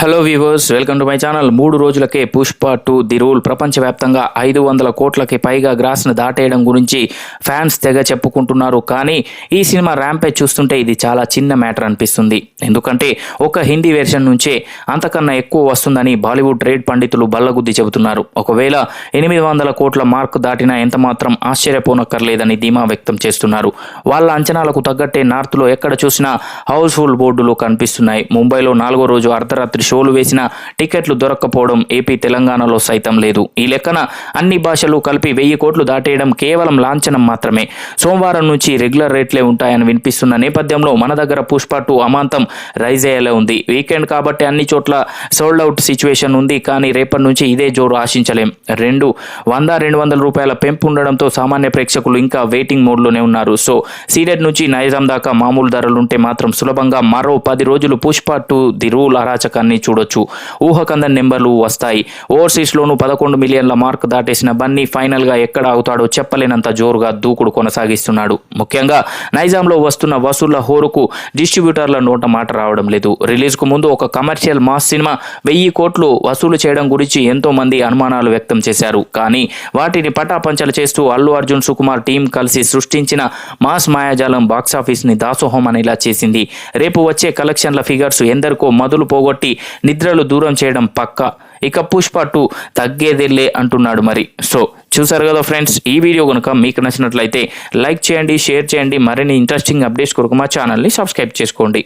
Hello viewers welcome to my channel మూడు రోజులకే Pushpa to the rule ప్రపంచవ్యాప్తంగా ఐదు వందల కోట్లకి పైగా గ్రాస్ను దాటేయడం గురించి ఫ్యాన్స్ తెగ చెప్పుకుంటున్నారు. కానీ ఈ సినిమా ర్యాంపేజ్ చూస్తుంటే ఇది చాలా చిన్న మ్యాటర్ అనిపిస్తుంది. ఎందుకంటే ఒక హిందీ వెర్షన్ నుంచే అంతకన్నా ఎక్కువ వస్తుందని బాలీవుడ్ ట్రేడ్ పండితులు బల్లగుద్ది చెబుతున్నారు. ఒకవేళ ఎనిమిది వందల కోట్ల మార్క్ దాటినా ఎంత మాత్రం ఆశ్చర్యపోనక్కర్లేదని ధీమా వ్యక్తం చేస్తున్నారు. వాళ్ళ అంచనాలకు తగ్గట్టే నార్త్లో ఎక్కడ చూసినా హౌస్ఫుల్ బోర్డులు కనిపిస్తున్నాయి. ముంబైలో నాలుగో రోజు అర్ధరాత్రి షోలు వేసిన టికెట్లు దొరక్కపోవడం ఏపీ తెలంగాణలో సైతం లేదు. ఈ లెక్కన అన్ని భాషలు కలిపి వెయ్యి కోట్లు దాటేయడం కేవలం లాంఛనం మాత్రమే. సోమవారం నుంచి రెగ్యులర్ రేట్లే ఉంటాయని వినిపిస్తున్న నేపథ్యంలో మన దగ్గర పుష్ప టూ అమాంతం రైజ్ అయ్యేలా ఉంది. వీకెండ్ కాబట్టి అన్ని చోట్ల సోల్డ్ అవుట్ సిచ్యువేషన్ ఉంది కానీ రేపటి నుంచి ఇదే జోరు ఆశించలేం. రెండు వంద రెండు వందల రూపాయల పెంపు ఉండడంతో సామాన్య ప్రేక్షకులు ఇంకా వెయిటింగ్ మోడ్లోనే ఉన్నారు. సో సీడెడ్ నుంచి నైజాం దాకా మామూలు ధరలుంటే మాత్రం సులభంగా మరో పది రోజులు పుష్ప టూ ది రూల్ అరాచకాన్ని చూడొచ్చు. ఊహకందని నెంబర్లు వస్తాయి. ఓవర్సీస్లోనూ పదకొండు మిలియన్ల మార్క్ దాటేసిన బన్నీ ఫైనల్గా ఎక్కడ అవుతాడో చెప్పలేనంత జోరుగా దూకుడు కొనసాగిస్తున్నాడు. ముఖ్యంగా నైజాంలో వస్తున్న వసూళ్ళ హోరుకు డిస్ట్రిబ్యూటర్ల నోట మాట రావడం లేదు. రిలీజ్కు ముందు ఒక కమర్షియల్ మాస్ సినిమా వెయ్యి కోట్లు వసూలు చేయడం గురించి ఎంతో మంది అనుమానాలు వ్యక్తం చేశారు. కానీ వాటిని పటాపంచలు చేస్తూ అల్లు అర్జున్ సుకుమార్ టీం కలిసి సృష్టించిన మాస్ మాయాజాలం బాక్సాఫీస్ని దాసోహం అనేలా చేసింది. రేపు వచ్చే కలెక్షన్ల ఫిగర్స్ ఎందరికో మదులు పోగొట్టి నిద్రలు దూరం చేయడం పక్క. ఇక పుష్ప టూ తగ్గేదేలే అంటున్నాడు మరి. సో చూసారు కదా ఫ్రెండ్స్ ఈ వీడియో కనుక మీకు నచ్చినట్లయితే లైక్ చేయండి షేర్ చేయండి. మరిన్ని ఇంట్రెస్టింగ్ అప్డేట్స్ కొరకు మా ఛానల్ని సబ్స్క్రైబ్ చేసుకోండి.